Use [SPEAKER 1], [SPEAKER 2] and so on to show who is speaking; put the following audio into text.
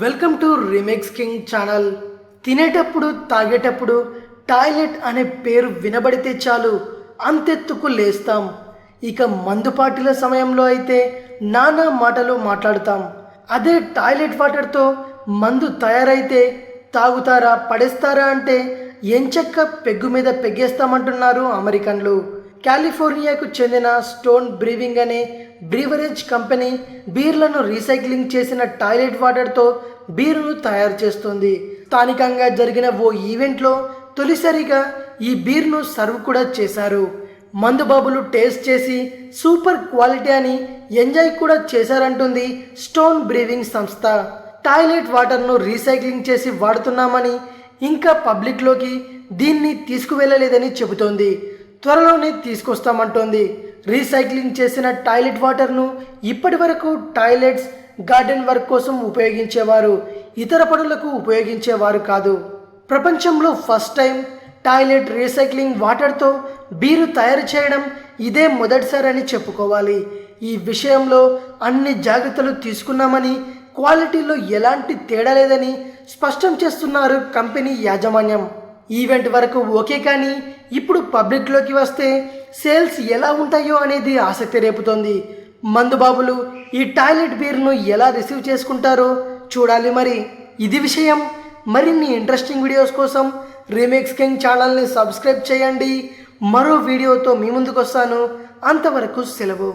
[SPEAKER 1] Welcome to remix king channel. తినేటప్పుడు తాగేటప్పుడు toilet అనే పేరు వినబడితే చాలు అంతెత్తుకు లేస్తాం. ఇక మందుపాటిల సమయంలో అయితే నానా మాటలు మాట్లాడతాం. అదే టాయిలెట్ వాటర్తో మందు తయారైతే తాగుతారా పడేస్తారా అంటే ఎంచక్క పెగ్గు మీద పెగ్గేస్తామంటున్నారు అమెరికన్లు. కాలిఫోర్నియాకు చెందిన స్టోన్ బ్రీవింగ్ అనే బ్రీవరేజ్ కంపెనీ బీర్లను రీసైక్లింగ్ చేసిన టాయిలెట్ వాటర్తో బీరును తయారు చేస్తుంది. స్థానికంగా జరిగిన ఓ ఈవెంట్లో తొలిసారిగా ఈ బీర్ను సర్వ్ కూడా చేశారు. మందుబాబులు టేస్ట్ చేసి సూపర్ క్వాలిటీ అని ఎంజాయ్ కూడా చేశారంటుంది స్టోన్ బ్రీవింగ్ సంస్థ. టాయిలెట్ వాటర్ను రీసైక్లింగ్ చేసి వాడుతున్నామని ఇంకా పబ్లిక్లోకి దీన్ని తీసుకువెళ్ళలేదని చెబుతోంది. త్వరలోనే తీసుకొస్తామంటోంది. రీసైక్లింగ్ చేసిన టాయిలెట్ వాటర్ను ఇప్పటి వరకు టాయిలెట్స్ గార్డెన్ వర్క్ కోసం ఉపయోగించేవారు ఇతర పనులకు ఉపయోగించేవారు కాదు. ప్రపంచంలో ఫస్ట్ టైం టాయిలెట్ రీసైక్లింగ్ వాటర్తో బీరు తయారు చేయడం ఇదే మొదటిసారని చెప్పుకోవాలి. ఈ విషయంలో అన్ని జాగ్రత్తలు తీసుకున్నామని క్వాలిటీలో ఎలాంటి తేడా లేదని స్పష్టం చేస్తున్నారు కంపెనీ యాజమాన్యం. ఈవెంట్ వరకు ఓకే కానీ ఇప్పుడు పబ్లిక్లోకి వస్తే సేల్స్ ఎలా ఉంటాయో అనేది ఆసక్తి రేపుతోంది. మందుబాబులు ఈ టాయిలెట్ బీర్ను ఎలా రిసీవ్ చేసుకుంటారో చూడాలి మరి. ఇది విషయం. మరిన్ని ఇంట్రెస్టింగ్ వీడియోస్ కోసం రీమేక్స్ కింగ్ ఛానల్ని సబ్స్క్రైబ్ చేయండి. మరో వీడియోతో మీ ముందుకు వస్తాను అంతవరకు సెలవు.